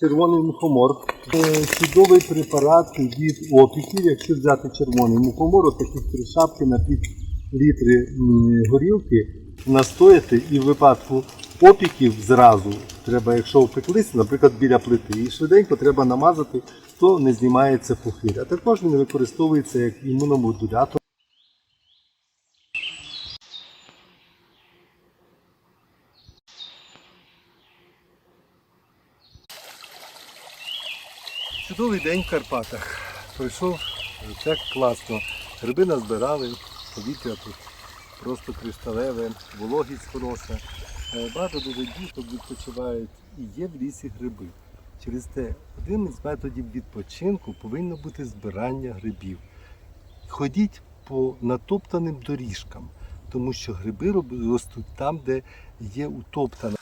Червоний мухомор. Е, Чудовий препарат від опіків. Якщо взяти червоний мухомор, такі три шапки на пів літри горілки, настояти і в випадку опіків зразу треба, якщо опеклися, наприклад, біля плити, і швиденько треба намазати, то не знімається пухир. А також він використовується як імуномодулятор. Чудовий день в Карпатах. Пройшов так класно. Гриби назбирали, повітря тут просто кришталеве, вологість хороша. Е, Багато дуже діток відпочивають і є в лісі гриби. Через те один із методів відпочинку повинно бути збирання грибів. Ходіть по натоптаним доріжкам, тому що гриби ростуть там, де є утоптана